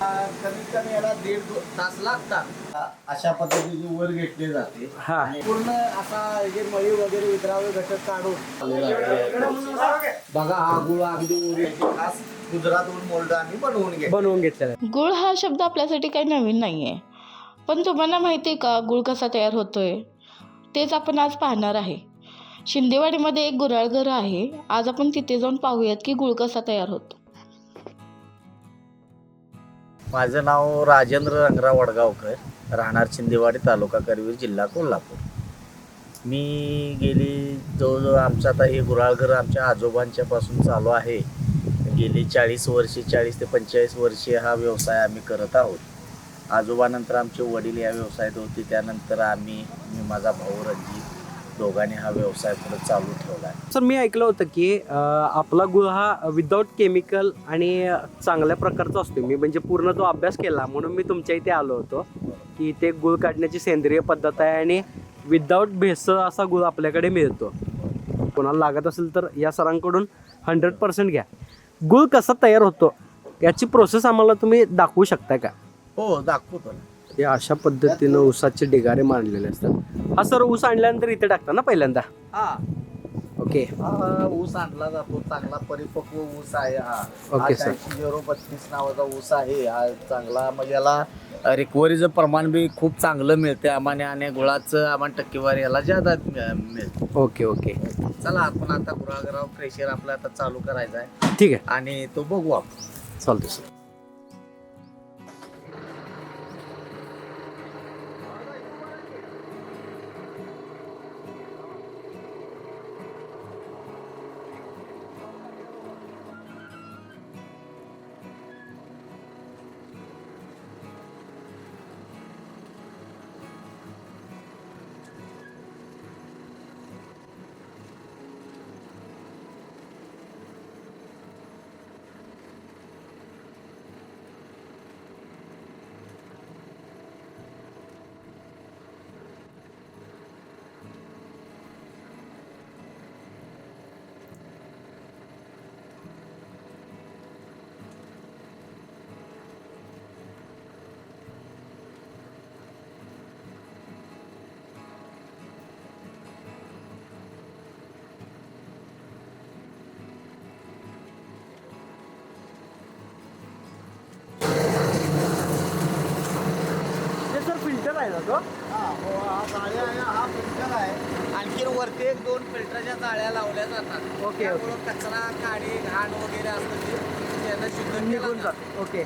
कमीत कमी याला दीड तास लागतात. अशा पद्धतीने वर घेतले जाते. हा. आणि पूर्ण असा हे मळी वगैरे विद्राव्य घटक काढून बघा हा गुळ अगदी ओरिजिनल खास गुजरातहून मोल्ड आम्ही बनवून घेतो बनवून घेतलेला आहे. गुळ हा शब्द आपल्यासाठी काही नवीन नाही आहे पण तुम्हाला माहिती आहे का गुळ कसा तयार होतोय? तेच आपण आज पाहणार आहे. शिंदेवाडीमध्ये एक गुऱ्हाळघर आहे. आज आपण तिथे जाऊन पाहूयात की गुळ कसा तयार होतो. माझं नाव राजेंद्र रंगराव वडगावकर राहणार चिंदेवाडी तालुका करवीर जिल्हा कोल्हापूर. मी गेली जवळजवळ आमचं आता हे गुराळघर आमच्या आजोबांच्या पासून चालू आहे. गेली चाळीस वर्षे चाळीस ते पंचेचाळीस वर्षे हा व्यवसाय आम्ही करत आहोत. आजोबानंतर आमचे वडील या व्यवसायात होते त्यानंतर आम्ही मी माझा भाऊ रणजित दोघांनी हा व्यवसाय पुढे चालू ठेवला आहे सर मी ऐकलं होतं की आपला गुळ हा विदाऊट केमिकल आणि चांगल्या प्रकारचा असतो. मी म्हणजे पूर्ण तो अभ्यास केला म्हणून मी तुमच्या इथे आलो होतो की इथे गुळ काढण्याची सेंद्रिय पद्धत आहे आणि विदाऊट भेसळ असा गुळ आपल्याकडे मिळतो. कोणाला लागत असेल तर या सरांकडून हंड्रेड पर्सेंट घ्या. गुळ कसा तयार होतो? याची प्रोसेस आम्हाला तुम्ही दाखवू शकता का? हो दाखवतो ना. हे अशा पद्धतीनं ऊसाचे डिगारे मांडलेले असतात. हा सर ऊस आणल्यानंतर इथे टाकता ना पहिल्यांदा? हा. ओके. हा ऊस आणला जातो. चांगला परिपक्व ऊस आहे हा. Okay, sir. झिरो बत्तीस नावाचा ऊस आहे. हा चांगला म्हणजे याला रिकव्हरीचं प्रमाण बी खूप चांगलं मिळते आम्हाला आणि गुळाचं आम्हाला टक्केवारी याला ज्यादा मिळते. Okay okay. चला आपण आता गुरागराव प्रेशर आपला आता चालू करायचा आहे ठीक आहे. आणि तो बघू आपण. चालतो सर. आहे ना तो हा हो, हा हा आणखी वरती एक दोन फिल्टरच्या जाळ्या लावल्या जातात. ओके, त्यामुळं कचरा काडी घाण वगैरे असतं ते त्यानं शुद्ध केलं निघून जातं. ओके.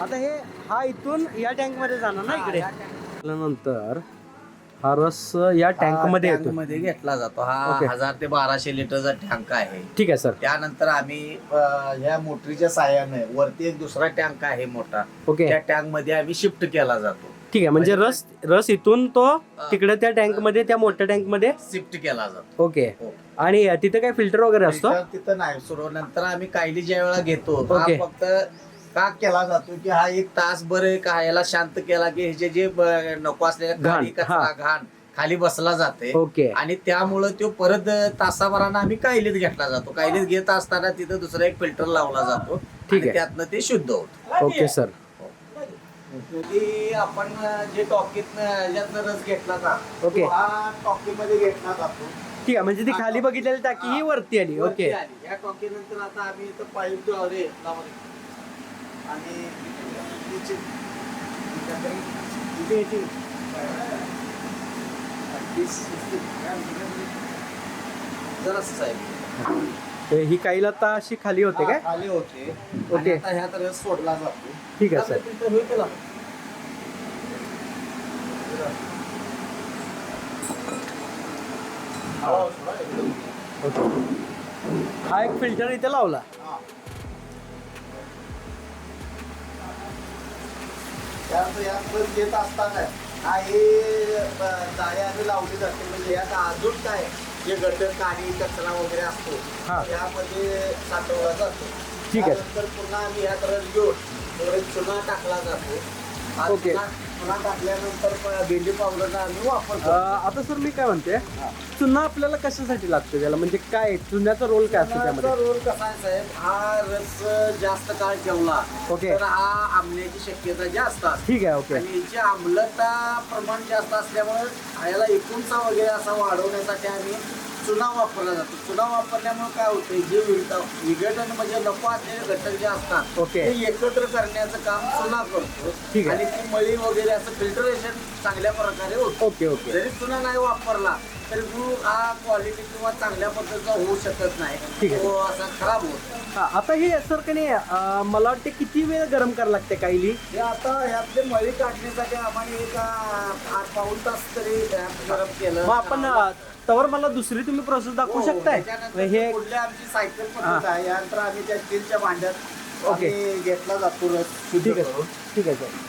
आता हे हा इथून या टँकमध्ये जाणार ना इकडे? नंतर हा रस या टँकमध्ये येतो मध्ये घेतला जातो. हा ओके. हजार ते बाराशे लिटरचा टँक आहे. ठीक आहे सर. त्यानंतर आम्ही अं, ह्या मोटरीच्या साह्याने वरती एक दुसरा टँक आहे मोठा. ओके. त्या टँकमध्ये आम्ही शिफ्ट केला जातो. ठीक आहे म्हणजे रस रस इथून तो तिकडे त्या टँकमध्ये त्या मोठ्या टँकमध्ये शिफ्ट केला जातो. ओके. हो. आणि तिथे काय फिल्टर वगैरे असतो? फिल्टर तिथं नाही सुरू नंतर आम्ही कायली ज्या वेळा घेतो हा ओके. फक्त का केला जातो की हा एक तास बरं का याला शांत केला की ह्याचे जे ब- नको असलेल्या घाण, कचरा हा. घाण खाली बसला जाते. ओके. आणि त्यामुळं तो परत तासाभरानं आम्ही कायलीत घेतला जातो. कायलीत घेत असताना तिथं दुसरा एक फिल्टर लावला जातो. ठीक आणि आहे. त्यातनं ते शुद्ध होत. Okay sir. ते आपण जे टॉकीत यातनं रस घेतला ना ओके. तो हा टॉकीमध्ये घेतला जातो ठीक आहे म्हणजे ती खाली बघितलेली टाकी ही वरती आली वरती ओके आली. या टॉकी नंतर आता आम्ही इथं पाईपद्वारे लावले. आणि तिची- तीस- तीस-? जरासं साहेब. हे- ही काहीला आता अशी खाली होते हा, काय खाली होते ओके. आता ह्यात रस सोडला जातो ठीक आहे, आता तिथं हे केलं. हा एक फिल्टर इथे लावला यात असताना हा लावली जाते म्हणजे यात अजून काय जे गटर काडी कचरा वगैरे असतो हा. यामध्ये साठवला जातो ठीक आहे. त्यानंतर पुन्हा आम्ही ह्यात रस घेऊन चुना टाकला जातो ओके. टाकल्यानंतर पावडरचा आम्ही वापर अं, करतो आता सर मी काय म्हणते? चुना आपल्याला कशासाठी लागतो त्याला म्हणजे काय? चुन्याचा रोल काय असतो त्यामध्ये? रोल कसा आहे साहेब? हा रस जास्त काळ ठेवला ओके. तर हा आंबण्याची शक्यता जास्त असते. ठीक आहे ओके. आणि याची आम्लता प्रमाण जास्त असल्यामुळे याला एकूणचा वगैरे असा वाढवण्यासाठी आम्ही चुना वापरला जातो. चुना वापरल्यामुळे काय होतं जे विघट- विघटन म्हणजे नको असलेले घटक जे असतात ओके. ते एकत्र करण्याचं काम चुना करतो. आहे. आणि ती मळी वगैरे असं फिल्टरेशन चांगल्या प्रकारे होतं. Okay okay. जरी चुना नाही वापरला तरी गूळ हा क्वालिटी किंवा चांगल्या पद्धतीचा होऊ शकत नाही. ठीक आहे. तो असा खराब होतो. हा, आता हे सर का नाही अं, मला वाटते किती वेळ गरम करायला लागते कायली हे आता ह्यातले मळी काढण्यासाठी आम्हाला एक आ, आठ पाऊन तास तरी ह्यात गरम केलं. मग आपण अं, तवर मला दुसरी तुम्ही प्रोसेस दाखवू हो, शकताय? त्याच्यानंतर मग हे पुढल्या आमची सायकल हा. पद्धत आहे. यानंतर आम्ही त्या स्टीलच्या भांड्यात ओके. आम्ही घेतला जातो रस शुद्ध ठीक आहे. करून. ठीक आहे सर.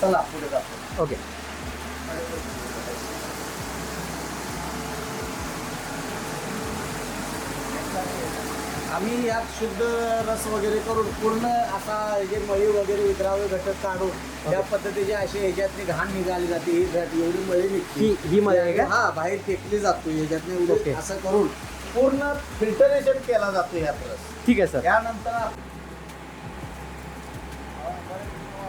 चला पुढे जातो. ओके. आम्ही यात शुद्ध रस वगैरे करून पूर्ण असा जे मळी वगैरे विद्राव्य घटक काढून त्या पद्धतीचे असे ह्याच्यातली घाण निघाली जाते ही घट एवढी मळी निघते. ही ही मजा आहे का? हा बाहेर फेकली जातो ह्याच्यातने असं करून पूर्ण फिल्टरेशन केला जातो यात रस. ठीक आहे सर. त्यानंतर आप-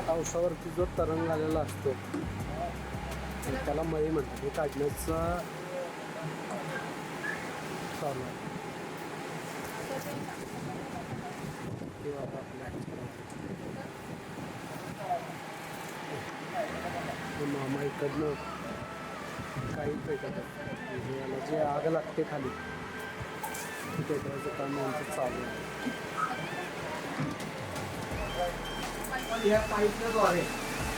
पावसावरती जो तरंग आलेला असतो त्याला मळी म्हणतात. हे काढण्याचं चालू आहे. हे बघा आपल्या हातचं. हे मामा इकडनं काही पेटत. म्हणजे जे आग लागते खाली पेटवायचं काम यांचं चालू आहे ह्या पाईपद्वारे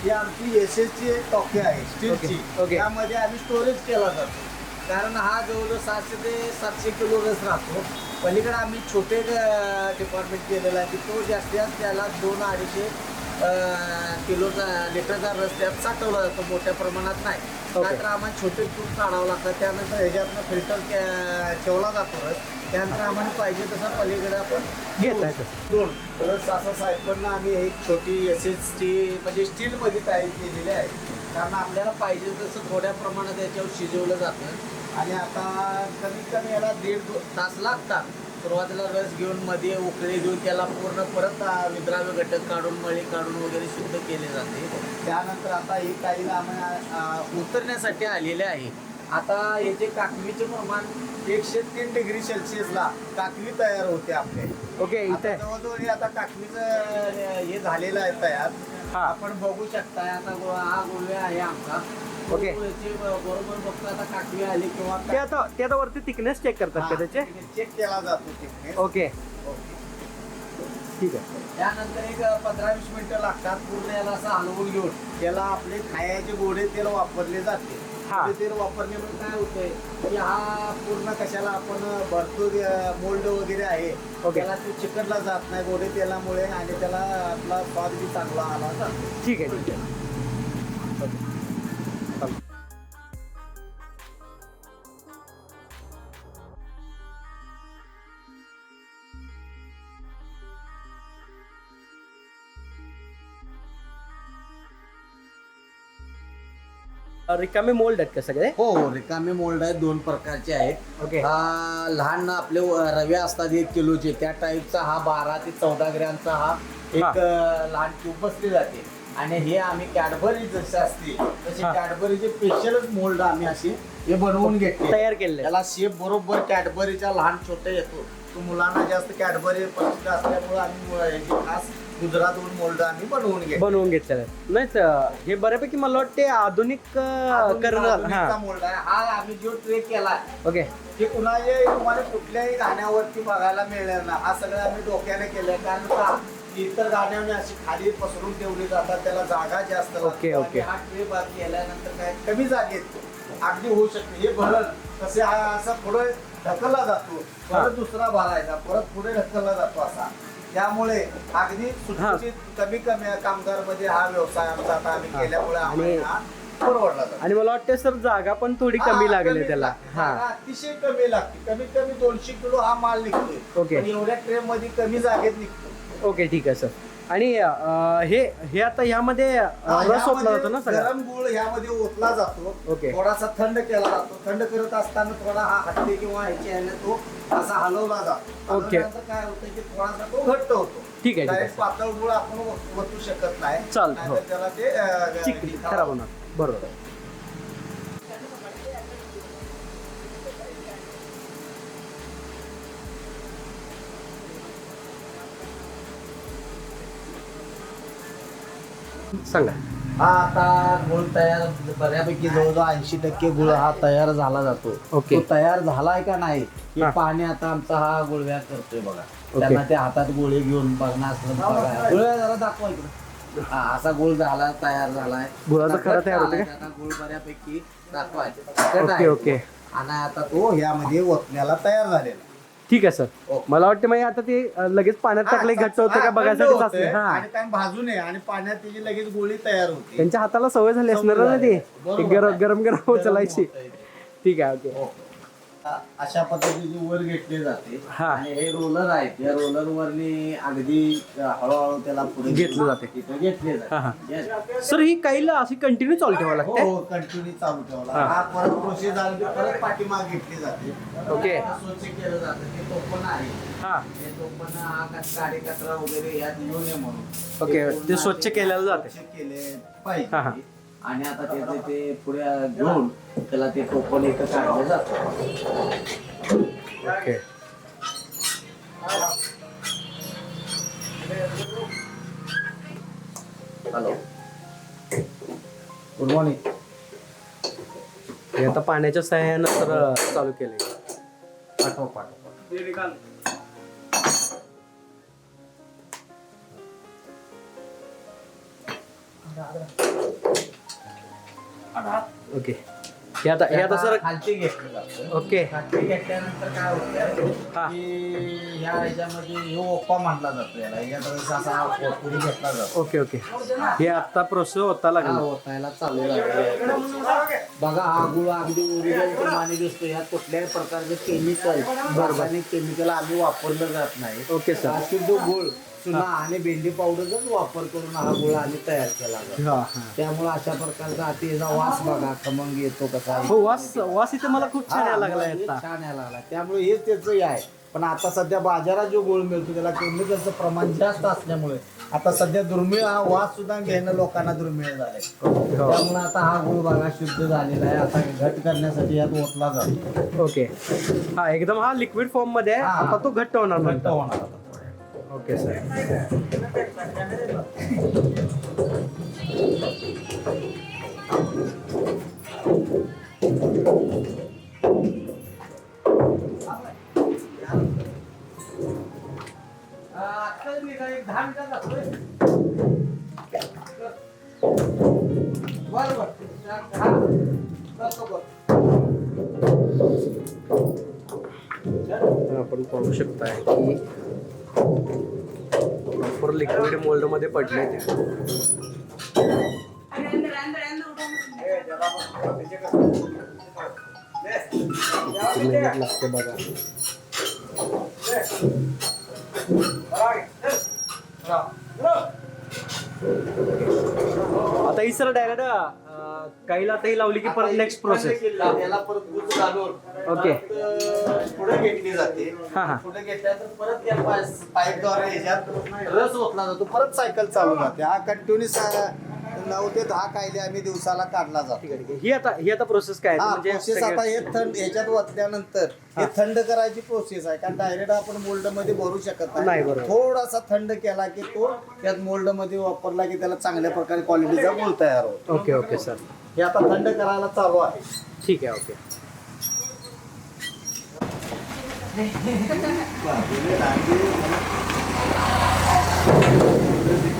ही आमची एस ची एक टॉकी आहे स्टीलची. त्यामध्ये आम्ही स्टोरेज केला जातो कारण हा जवळजवळ सातशे ते सातशे किलो रस राहतो पलीकडे आम्ही छोटे डिपार्टमेंट केलेला आहे. की तो जास्तीत जास्त त्याला दोन अडीचशे किलोचा लिटरचा रस त्यात साठवला जातो. मोठ्या प्रमाणात नाही. त्यानंतर आम्हाला छोटे तूप काढावं लागतं. त्यानंतर ह्याच्यातनं फिल्टर ठेवला जातो रस. त्यानंतर आम्हाला पाहिजे तसं पलीकडे आपण घेता. दोन प्लस असं सायकलनं आम्ही एक छोटी एस एस टी म्हणजे स्टीलमध्ये तयार केलेली आहे. कारण आपल्याला पाहिजे तसं थोड्या प्रमाणात याच्यावर शिजवलं जातं. आणि आता कमीत कमी याला दीड तास लागतात. सुरुवातीला रस घेऊन मध्ये उकळी घेऊन त्याला पूर्ण परत विद्राव्य घटक काढून मळी काढून वगैरे शुद्ध केले जाते. त्यानंतर आता ही काही उतरण्यासाठी आलेले आहे. आता याचे काकवीचे प्रमाण एकशे तीन डिग्री सेल्सिअसला काकवी तयार होते आपले. ओके इथे. जवळजवळ हे आता काकवीचं हे झालेलं आहे तयार. हा. आपण बघू शकता आता हा गोळवे आहे आमचा. ओके. याची बरोबर बघतो आता काकवी आली किंवा ते आता ते आता वरती थिकनेस चेक करतात का त्याचे चेक केला जातो thickness. ओके. ठीक आहे त्यानंतर एक पंधरा वीस मिनिटं लागतात पूर्ण याला असं हलवून घेऊन त्याला आपले खायचे गोडे तेल वापरले जाते हा. गोडे तेल वापरल्यामुळे काय होतंय की हा पूर्ण कशाला आपण भरतो मोल्ड वगैरे आहे. त्याला ते चिकटला जात नाही गोडे तेलामुळे आणि त्याला आपला स्वाद बी चांगला आला जातो ठीक आहे ठीक आहे रिकामे मोल्ड आहेत का सगळे? हो हो रिकामे मोल्ड आहेत दोन प्रकारचे आहेत. ओके. हा लहान आपले रवे असतात एक किलोचे. त्या टाईपचा हा बारा ते चौदा ग्रॅमचा हा एक लहान ट्यूब बसली जाते. आणि हे आम्ही कॅडबरी जसे असते तसे. कॅडबरीचे स्पेशलच मोल्ड आम्ही असे हे बनवून घेतले. तयार केलेले. त्याला शेप बरोबर कॅडबरीचा लहान छोटा येतो. तो मुलांना जास्त कॅडबरी पसंत असल्यामुळे आम्ही खास गुजरातहून मोल्ड आम्ही बनवून घेतले बनवून घेतलेले आहेत नाही तर हे बऱ्यापैकी मला वाटते आधुनिक अं, करणं हा. मोल्ड आहे. हा आम्ही जो ट्रे केला ओके. की कुणाही तुम्हाला कुठल्याही गाण्यावरती बघायला मिळणार ना हा सगळं आम्ही डोक्याने केलंय. कारण का? इतर गाण्याने अशी खाली पसरून ठेवली जातात. त्याला जागा जास्त लागते. Okay, okay. आणि हा ट्रे बाग केल्यानंतर काय? कमी जागेत अगदी होऊ शकते. हे भरण तसे हा असा पुढे ढकलला जातो. हा. परत दुसरा भरायचा परत पुढे ढकलला जातो असा. त्यामुळे अगदी सुटसुटीत कमी कमी कामगारमध्ये हा व्यवसाय आमचा आता आम्ही. केल्यामुळे हा परवडला जातो. आणि मला वाटतं सर जागा पण थोडी हा, कमी लागली कमी त्याला. लागते. हा अतिशय कमी लागते कमीत कमी दोनशे किलो हा माल निघतोय. पण एवढ्या ट्रे मध्ये कमी जागेत निघतो ओके ठीक आहे सर. आणि अं, हे हे आता ह्यामध्ये अं, रस ओतला जातो ना सगळा? गरम गुळ ह्यामध्ये ओतला जातो. ओके. थोडासा थंड केला जातो. थंड करत असताना थोडा हा हत्ती किंवा ह्याच्या ह्याने तो असा हलवला जातो. ओके. हलवल्यानंतर काय होतं की थोडासा तो घट्ट होतो. ठीक आहे, ठीक आहे. Direct पातळ गुळ आपण ओत- शकत नाही. चालतं, हो. नाहीतर त्याला ते अं, चिकली खराब होणार. बरोबर. सांगा. हा आता गुळ तयार बऱ्यापैकी जवळजवळ ऐंशी टक्के गुळ हा तयार झाला जातो. ओके. तो तयार झालाय का नाही हे हा. पाणी आता आमचा हा गुळव्या करतोय बघा. त्यांना ते हातात गोळे घेऊन बघणार असलं तर बघा. गुळव्या जरा दाखवा इकडे. हा असा गुळ झाला तयार झालाय. गुळाचा खरा तयार होतो का? आता गुळ बऱ्यापैकी दाखवायचे. Okay okay. आणि आता तो ह्यामध्ये ओतण्याला तयार झालेला. ठीक आहे सर. मला वाटतं म्हणजे आता ते लगेच पाण्यात टाकले घट्ट होतं का हा आणि काय भाजू नये आणि पाण्यात त्याची लगेच गोळी तयार होते. त्यांच्या हाताला सवय झाली असणार ना ते. गरम आहे. गरम गरम उचलायची. ठीक आहे ओके. हो. अशा पद्धतीने वर घेतले जाते हा. आणि हे रोलर आहेत या रोलर वरनी अगदी हळूहळू त्याला पुढे घेतलं जाते. तिथे घेतले हा, हा. जाते सर ही काहीला अशी कंटिन्यू चालू ठेवावं लागते हो कंटिन्यू चालू ठेवला हा. हा परत प्रोसेस झाली की परत पाठीमाग घेतली जाते ओके. आता स्वच्छ केलं जातं ते टोपण आहे हा हे टोपण हा कच- काडी कचरा वगैरे यात येऊ नये म्हणून ओके, पूर्ण ते स्वच्छ केलेलं जाते. स्वच्छ केले हा, हा. पाहिजे आणि आता त्याचे ते पुढे घेऊन त्याला ते टोपण इथं काढलं जातं. ओके. हॅलो. गुड मॉर्निंग हे आता पाण्याच्या सहाय्यानं तर चालू केलंय. पाठव पाठव ओके. हे आता हे आता सर खालची घेतलं जातं. ओके. खालची घेतल्यानंतर काय होतं हा. की ह्या ह्याच्यामध्ये ह्यो ओप्पा मानला जातो याला. ह्याच्यात असा कोथुरी घेतला जातो. Okay okay. हे आता प्रोसेस होता हा लागला ओतायला चालू झाले. बघा हा गुळ अगदी ओरिजिनल प्रमाणे दिसतो यात कुठल्याही प्रकारचे केमिकल रासायनिक केमिकल आम्ही वापरलं जात नाही. Okay sir. जो गुळ चुना आणि भेंडी पावडरचाच वापर करून हा गुळ आम्ही तयार केला जातो. हा हा. त्यामुळे अशा प्रकारचा अतिचा वास बघा खमंग येतो कसा. हो वास वास इथे मला खूप छान यायला हे आता. छान यायला लागला. त्यामुळे हेच त्याचं हे आहे. पण आता सध्या बाजारात जो गुळ मिळतो त्याला केमिकलचं प्रमाण जास्त असल्यामुळे आता सध्या दुर्मिळ हा वास सुद्धा घेणं लोकांना दुर्मिळ झालंय. हो. त्यामुळे आता हा गुळ बघा शुद्ध झालेला आहे. आता घट करण्यासाठी यात ओतला जातो. ओके. हा एकदम हा लिक्विड फॉर्ममध्ये आहे. हा. आता तो घट्ट होणार घट्ट. होणार आता. ओके सर मी दहा आपण पाहू शकता की प्रॉपर लिक्विड मोल्डमध्ये पडले ते. किती मेहनत लागते बघा आता ही सर डायरेक्ट काहीला आता ही लावली की परत नेक्स्ट प्रोसेस याला परत गुज घालून ओके. परत पुढे घेतली जाते. हा, हा. पुढे घेतल्यानंतर परत त्या पाईपद्वारे ह्याच्यात रस ओतला जातो. परत सायकल चालू राहते. हा कंटिन्यू नऊ ते दहा कायदे आम्ही दिवसाला काढला जातो. ठीक आहे, ठीक आहे. ही आता ही आता प्रोसेस काय आहे? हा म्हणजे प्रोसेस सगळ्या- आता हे थंड ह्याच्यात ओतल्यानंतर हे. थंड करायची प्रोसेस आहे कारण डायरेक्ट आपण मोल्डमध्ये भरू शकत नाही, बरोबर. थोडासा थंड केला की तो त्यात मोल्डमध्ये वापरला की त्याला चांगल्या प्रकारे क्वालिटीचा गोल तयार होतो. Okay okay sir. हे आता थंड करायला चालू आहे. ठीक आहे ओके.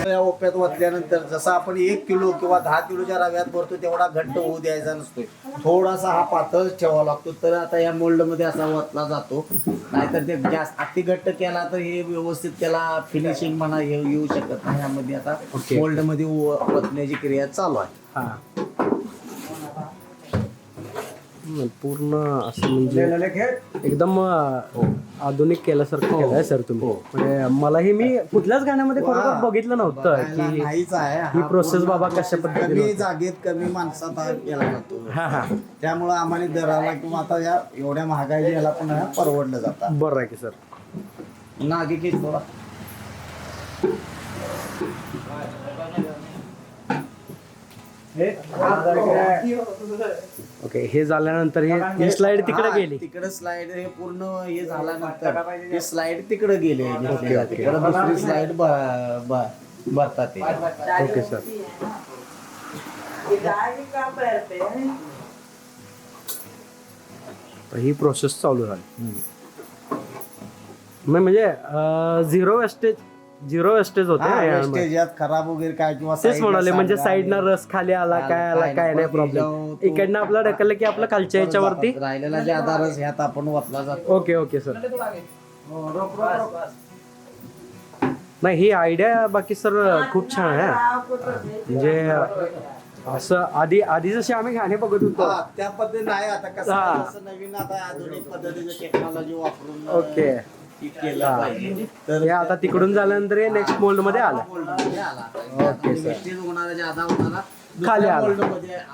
या ओप्यात ओतल्यानंतर जसं आपण एक किलो किंवा दहा किलोच्या रव्यात भरतो तेवढा घट्ट होऊ द्यायचा नसतोय. थोडासा हा पातळ ठेवावा लागतो. तर आता या मोल्डमध्ये असा ओतला जातो. नाहीतर ते जास्त अति घट्ट केला तर हे व्यवस्थित त्याला फिनिशिंग म्हणा हे येऊ शकत नाही. यामध्ये आता. मोल्डमध्ये ओतण्याची क्रिया चालू आहे. हा पूर्ण असं म्हणजे एकदम अं, आधुनिक केल्यासारखं केलंय सर तुम्ही. म्हणजे मलाही मी कुठल्याच गाण्यामध्ये खरोखर बघितलं नव्हतं बघायला की नाहीच आहे. ही हा प्रोसेस पूर्ण बाबा कशा पद्धतीने कमी होते. जागेत कमी माणसात हा केला जातो. हा हा. त्यामुळं आम्हाला दराला किंवा आता या एवढ्या महागाई याला पण हा परवडलं जातात बरं आहे की सर. नागे की थोडा ओके हे झाल्यानंतर हे स्लाइड तिकडे गेली. तिकडे स्लाइड हे पूर्ण हे झाल्यानंतर हे स्लाइड तिकडे गेले ओके, ओके. तिकडे दुसरी स्लाइड भरतात ते. Okay sir. ही प्रोसेस चालू झाली. म्हणजे झिरो वेस्टेज झिरो वेस्टेज होते हा, ना खराब वगैरे काय किंवा तेच side ला म्हणाले म्हणजे सांगा साईडनं आणि- रस खाली आला काय आला काय नाही प्रॉब्लेम इकडनं आपला ढकललं की आपलं खालच्या याच्यावरती. राहिलेला जे आधारच ह्यात आपण वापरला जातो. Okay okay sir. नाही ही आयडिया बाकी सर खूप छान आहे. म्हणजे असं आधी आधी जसे आम्ही गाणे बघत होतो. हा, त्या पद्धतीने आहे आता कसं हा. नवीन आता आधुनिक पद्धतीचं टेक्नॉलॉजी वापरून ओके. हे केलं पाहिजे तर हे आता तिकडून झाल्यानंतर हे नेक्स्ट मोल्डमध्ये आलं ओके, सर. वेस्टेज होणारा ज्यादा होणारा खाली आला.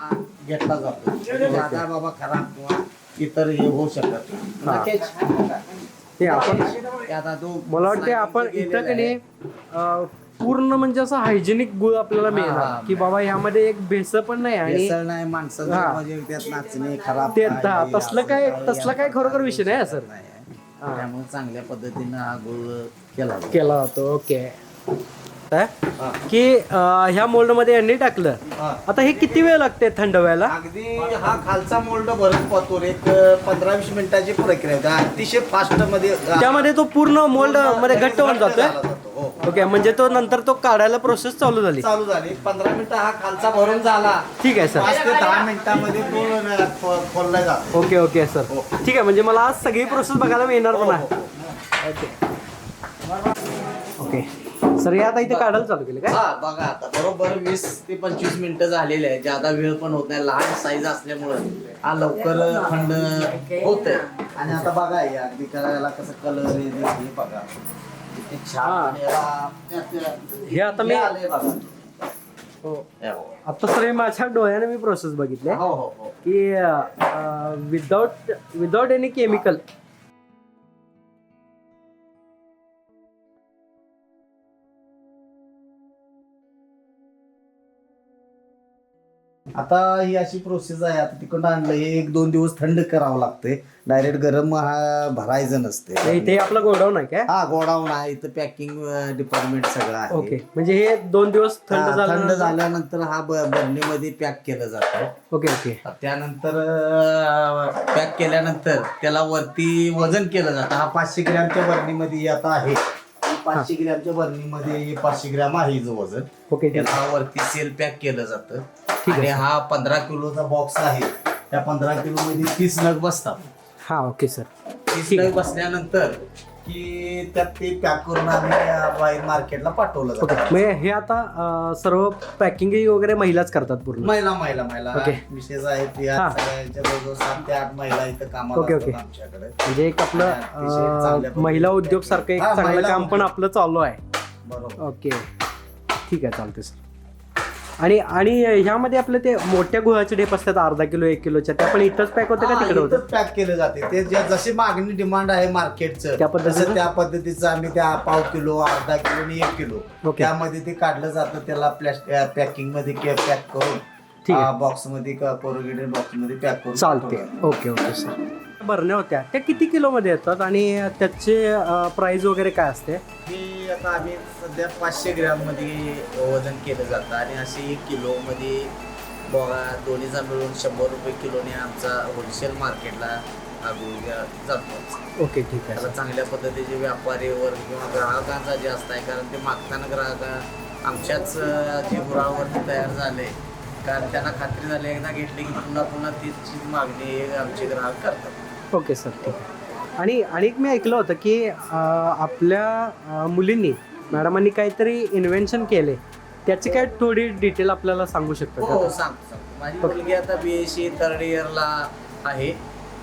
आ, घेतला जातो ज्यादा बाबा खराब किंवा इतर हे होऊ शकत हा. नक्कीच. हे आपण ते आता तो मला वाटते आपण मध्ये इथं गेलेला की नाही. अं, पूर्ण म्हणजे असं हायजेनिक गुळ आपल्याला मिळणार हा. की बाबा ह्यामध्ये एक भेसळ पण नाही आणि भेसळ नाही माणसं हा. म्हणजे त्यात नाचणे खराब ते तसलं असं काय काय, तसला काय खरोखर विषय नाही सर नाही. त्यामुळे चांगल्या पद्धतीनं हा गुळ केला जातो. केला जातो ओके हा. की अं, ह्या मोल्डमध्ये यांनी टाकलं. हा. आता हे किती वेळ लागते थंड व्हायला अगदी हा खालचा मोल्ड भरत पाहतो एक पंधरा वीस मिनिटाची प्रक्रिया आहे. अतिशय फास्टमध्ये त्यामध्ये तो पूर्ण मोल्डमध्ये घट्ट होऊन जातोय? जातो. हो. ओके म्हणजे तो नंतर तो काढायला प्रोसेस चालू झाली. चालू झाली. पंधरा मिनिटं हा खालचा भरून झाला. ठीक आहे सर. पाच ते दहा मिनिटामध्ये तो खोलला जातो. Okay okay sir. हो. ठीक आहे म्हणजे मला आज सगळी प्रोसेस बघायला मिळणार पण हो, आहे. हो. ओके. सर हे आता इथे काढायला चालू केलं काय? हा बघा आता बरोबर वीस ते पंचवीस मिनिटं झालेले आहे ज्यादा वेळ पण होत नाही लहान साईज असल्यामुळे. हा लवकर थंड होत आणि आता बघा हे अगदी करायला कसं कलर हे बघा. किती छान हा. आणि याला- हे आता मी- हे आलंय बघा. हो. हे हो. आता सर हे माझ्या डोळ्याने मी प्रोसेस बघितले हो हो हो. की विदाउट विदाउट एनी केमिकल आता ही अशी प्रोसेस आहे. आता तिकडून आणलं हे एक दोन दिवस थंड करावं लागतंय. डायरेक्ट गरम हा भरायचं नसते इथे आपलं गोडाऊन आहे काय? हा गोडाऊन आहे. इथं पॅकिंग डिपार्टमेंट सगळं आहे. ओके म्हणजे हे दोन दिवस थंड हा, थंड झालं झाल्यानंतर हा बरणीमध्ये पॅक केलं जातं. ओके ओके त्यानंतर पॅक केल्यानंतर त्याला वरती वजन केलं जातं. हा पाचशे ग्रॅमच्या बरणीमध्ये आता आहे. पाचशे ग्रॅमच्या बरणीमध्ये हे पाचशे ग्रॅम आहे हिचं वजन. ओके ठीक त्याला वरती सेल पॅक केलं जातं. आणि हा पंधरा किलोचा बॉक्स आहे. त्या पंधरा किलो मध्ये तीस नग बसतात. हा ओके सर तीस नग बसल्यानंतर की त्यात ते पॅक करून आम्ही बाहेर मार्केटला पाठवलं ओके जातं म्हणजे हे आता अं, सर्व पॅकिंग वगैरे महिलाच करतात पूर्ण? महिला महिला महिला. ओके. विशेष आहेत या हा. सगळ्यांच्या जवळजवळ सात ते आठ महिला इथं कामाला ओके, असतात ओके. आमच्याकडे. म्हणजे एक आपलं आणि अतिशय चांगल्या अं, पद्धतीने महिला उद्योग सारखं एक हा, चांगलं महिला काम पण उद्योग. आपलं चालू आहे. बरोबर. ओके ठीक आहे चालते सर आणि आणि ह्यामध्ये आपले ते मोठ्या गुळाचे डेप असतात अर्धा किलो एक किलोच्या त्या पण इथंच पॅक होते का तिकडे होतं पॅक केले जाते ते जे जशी मागणी डिमांड आहे मार्केटचं त्या पद्धतीचं? त्या पद्धतीचं आम्ही त्या पाव किलो अर्धा किलो आणि एक किलो. त्यामध्ये ते काढलं जातं त्याला प्लॅस्टिक पॅकिंगमध्ये पॅक करून ठीक आहे. बॉक्समध्ये कोरोगेटेड बॉक्समध्ये पॅक करून चालते. ओके ओके सर भरण्या होत्या त्या किती किलोमध्ये येतात आणि त्याचे प्राइस वगैरे काय असते आता आम्ही सध्या पाचशे ग्रॅममध्ये वजन केलं जातं आणि असे एक किलो मध्ये बघा दोन्हीचा मिळून शंभर रुपये किलोने आमचा होलसेल मार्केटला जातो. ओके ठीक आहे. त्याला चांगल्या पद्धतीचे व्यापारी वर्ग किंवा ग्राहकांचा जास्त आहे कारण ते मागताना ग्राहक आमच्याच जे गुरावरती तयार झाले कारण त्यांना खात्री झाली एकदा घेतली की पुन्हा पुन्हा तीच मागणी आमचे ग्राहक करतात. ओके सर ठीक आहे. आणि आणि एक मी ऐकलं होतं की आपल्या मुलींनी मॅडमांनी काहीतरी इन्व्हेन्शन केले. त्याची काय थोडी डिटेल आपल्याला सांगू शकता हो का? सांगतो सांगतो माझी मुलगी आता बी एस सी थर्ड इयरला आहे.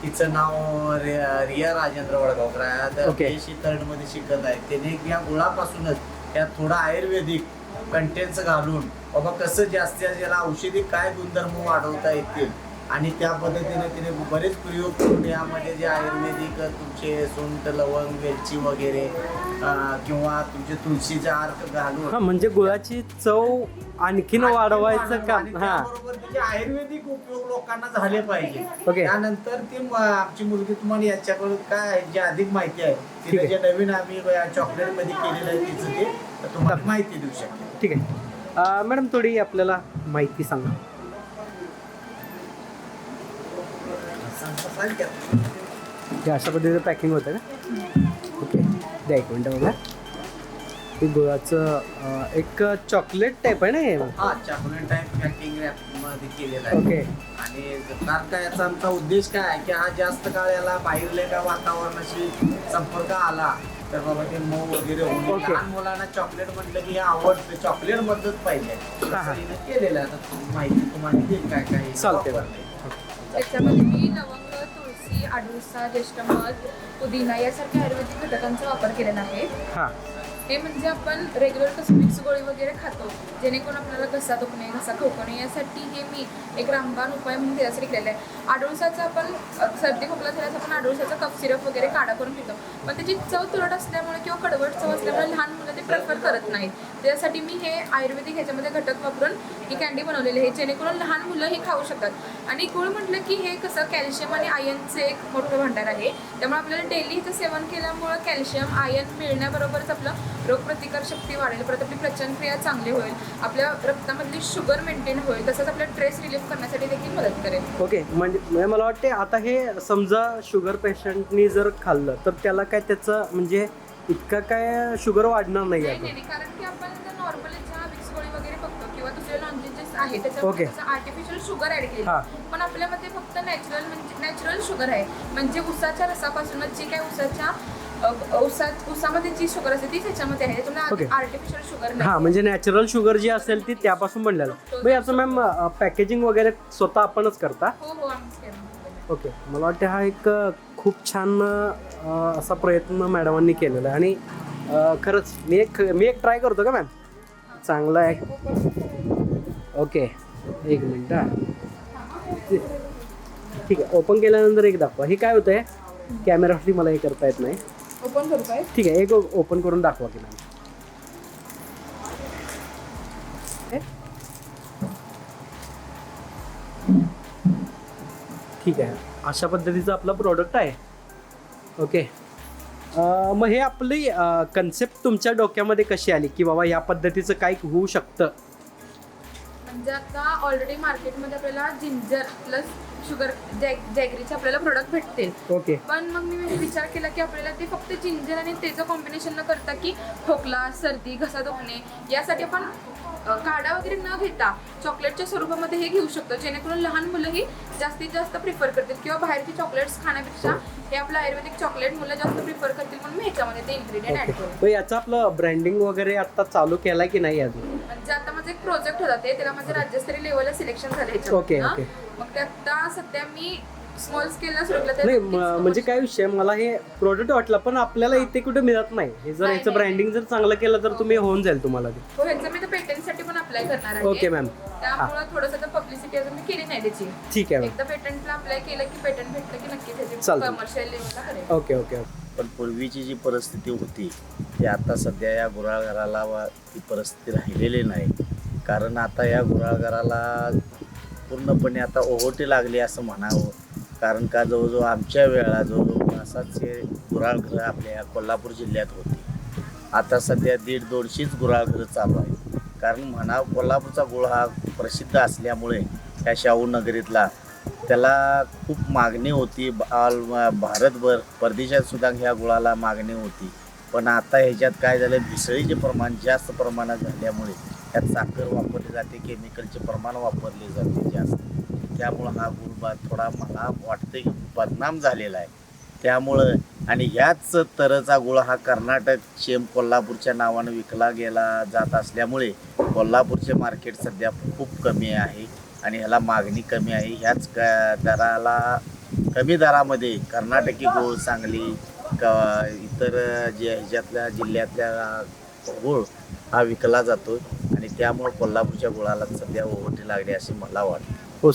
तिचं नाव रिया रिया राजेंद्र वडगावकर आहे. आता Okay. BSc third मध्ये शिकत आहे. त्याने या गुळापासूनच त्यात थोडा आयुर्वेदिक कंटेंट्स घालून बाबा कसं जास्तीत जास्त याला औषधी काय गुणधर्म वाढवता येतील? आणि त्या पद्धतीने तिने बरेच प्रयोग करून यामध्ये जे आयुर्वेदिक तुमचे सुंठ लवंग वेलची वगैरे किंवा तुमचे तुळशीचे अर्क घालून म्हणजे गुळाची चव आणखीन वाढवायचं काम हा. आयुर्वेदिक उपयोग लोकांना झाले पाहिजे. ओके त्यानंतर ती म- आमची मुलगी तुम्हाला याच्याकडून काय आहे, जी अधिक माहिती आहे ठीक तिने आहे. जे नवीन आम्ही चॉकलेटमध्ये केलेलं आहे तिचं ते तर तुम्हाला माहिती देऊ शकते ठीक आहे. अं, मॅडम थोडी आपल्याला माहिती सांगा सांग- सांग की आता. हे अशा पद्धतीचं पॅकिंग होतं का ओके द्या एक मिनटं बघा. हे गुळाचं एक चॉकलेट टाईप आहे ना हे? हा चॉकलेट टाईप पॅकिंगमध्ये केलेलं आहे. ओके आणि कारण काय याचा आमचा उद्देश काय आहे की हा जास्त काळ याला बाहेरल्या का वातावरणाशी संपर्क आला तर बाबा ते मऊ वगैरे होऊन. लहान मुलांना चॉकलेट म्हटलं की हे आवडतं. चॉकलेट मधलंच पाहिजे. हा, हा. तसं हिनं केलेलं आहे. आता माहिती तुम्हाला देईल काय काय चालतंय. वापरलंय. त्याच्यामध्ये मी लवंग तुळशी आडुसा ज्येष्ठमध पुदिना यासारख्या आयुर्वेदिक घटकांचा वापर केलेला आहे. हां. म्हणजे आपण रेग्युलर कसं मिक्स गोळी वगैरे खातो जेणेकरून आपल्याला घसा दुखणे घसा खोकणे यासाठी हे मी एक रामबाण उपाय म्हणून त्याच्यासाठी केलेला आहे. आडुळसाचा आपण सर्दी खोकला झाल्यास आपण आडुळसाचा कफ सिरप वगैरे काढा करून पितो. पण त्याची चव तुरट असल्यामुळे किंवा कडवट चव असल्यामुळे लहान प्रेफर करत नाहीत. त्यासाठी मी हे आयुर्वेदिक ह्याच्यामध्ये घटक वापरून ही कॅन्डी बनवलेली आहे. जेणेकरून लहान मुलं हे खाऊ शकतात. आणि गुळ म्हटलं की हे कसं कॅल्शियम आणि आयनचे एक मोठं भांडार आहे. त्यामुळे आपल्याला डेली ह्याचं सेवन केल्यामुळं कॅल्शियम आयन मिळण्याबरोबरच आपलं रोगप्रतिकार शक्ती वाढेल. परत आपली पचनक्रिया चांगली होईल. आपल्या रक्तामधली शुगर मेंटेन होईल. तसंच आपल्या स्ट्रेस रिलीफ करण्यासाठी देखील मदत करेल. ओके म्हणजे म्हणजे मला वाटते आता हे समजा शुगर पेशंटनी जर खाल्लं तर त्याला काय त्याचं म्हणजे इतकं काय शुगर वाढणार नाही नाही आता नाही कारण की आपण जर नॉर्मली चहा मिक्स गोळी वगैरे बघतो किंवा दुसरे लॉन्जेस आहे Okay. त्याच्यामध्ये आर्टिफिशियल शुगर ऍड केली हा. पण आपल्यामध्ये फक्त नॅचरल म्हणजे नॅचरल शुगर आहे म्हणजे उसाच्या रसापासूनच जी काय उसाच्या अ, उसात उसामध्ये जी शुगर असते ती त्याच्यामध्ये आहे Okay. त्याच्यामुळे आर्टिफिशियल शुगर हा नाही म्हणजे नॅचरल शुगर जी असेल ती त्यापासून बनलेलं मग याचं मॅम पॅकेजिंग वगैरे स्वतः आपणच करता हो हो आम्हीच केलं. ओके मला वाटतं हा एक खूप छान असा प्रयत्न मॅडमांनी केलेला आहे. आणि खरंच मी एक मी एक ट्राय करतो का मॅम चांगला आहे ओके एक मिनिट हा. ठीक आहे. ओपन केल्यानंतर एक दाखवा. हे काय होतं आहे कॅमेरासाठी मला हे करता येत नाही. ओपन करू काय ठीक आहे. एक ओपन करून दाखवा की मॅम ठीक आहे. अशा पद्धतीचं आपलं प्रोडक्ट आहे. ओके मग हे आपली कन्सेप्ट तुमच्या डोक्यामध्ये कशी आली? की बाबा या पद्धतीचं काय होऊ शकतं? म्हणजे आता ऑलरेडी मार्केटमध्ये आपल्याला जिंजर प्लस शुगर जॅग जॅगरीचे आपल्याला प्रोडक्ट भेटतील. ओके पण मग मी विचार केला की आपल्याला ते फक्त जिंजर आणि त्याचं कॉम्बिनेशन न करता की खोकला सर्दी घसा दुखणे यासाठी आपण काढा वगैरे न घेता चॉकलेटच्या स्वरूपामध्ये हे घेऊ शकतो. जेणेकरून लहान मुलंही जास्तीत जास्त प्रिफर करतील. किंवा बाहेरची चॉकलेट्स खाण्यापेक्षा हे आपलं आयुर्वेदिक चॉकलेट मुलं जास्त प्रिफर करतील म्हणून मी ह्याच्यामध्ये ते इन्ग्रेडियंट ऍड ओके करू मग याचं आपलं ब्रँडिंग वगैरे आता चालू केलाय की नाही अजून? म्हणजे आता माझं एक प्रोजेक्ट होता ते त्याला माझं राज्यस्तरीय लेवलला सिलेक्शन झालं ओके, हा. ओके. मग ते आता सध्या मी स्मॉल स्केलला सुरू केलं. नाही म- म्हणजे काय विषय? मला हे प्रोडक्ट वाटलं पण आपल्याला इथे कुठे मिळत नाही. हे जर नाही, याचं नाही. ब्रँडिंग जर चांगलं केलं तर तुम्ही होऊन जाईल तुम्हाला ते. हो ह्याचं मी अप्लाय करणार आहे. ओके मॅम त्यामुळे थोडंसं पब्लिसिटी अजून मी केली नाही त्याची. ठीक आहे मॅम एकदा पेटंटला अप्लाय केलं की पेटंट भेटलं की नक्की त्याची चालतंय. कमर्शियल लेवलला करेल ओके ओके पण पूर्वीची जी परिस्थिती होती ती आता सध्या या गुराळघराला वा ती परिस्थिती राहिलेली नाही. कारण आता या गुराळघराला पूर्णपणे आता ओहोटी लागली असं म्हणावं. कारण का जवळजवळ आमच्या वेळा जवळजवळ असाच हे गुराळघरं आपल्या या कोल्हापूर जिल्ह्यात होती. आता सध्या दीड दोनशेच गुराळघरं चालू आहेत. कारण म्हणा कोल्हापूरचा गुळ हा प्रसिद्ध असल्यामुळे या शाहू नगरीतला त्याला खूप मागणी होती. ऑल भारतभर परदेशात सुद्धा ह्या गुळाला मागणी होती. पण आता ह्याच्यात काय झालं? भेसळीचे प्रमाण जास्त प्रमाणात झाल्यामुळे त्यात साखर वापरली जाते केमिकलचे प्रमाण वापरले जाते जास्त. त्यामुळं हा गुळ थोडा मला वाटतं की बदनाम झालेला आहे. त्यामुळं आणि ह्याच तऱ्हेचा गुळ हा कर्नाटक शेम कोल्हापूरच्या नावानं विकला गेला जात असल्यामुळे कोल्हापूरचे मार्केट सध्या खूप कमी आहे आणि ह्याला मागणी कमी आहे. ह्याच क दराला कमी दरामध्ये कर्नाटकी गुळ सांगली क इतर जे ह्याच्यातल्या जिल्ह्यातल्या गुळ हा विकला जातो आणि त्यामुळं कोल्हापूरच्या गुळाला सध्या ओहोटी लागली असे मला वाटतं.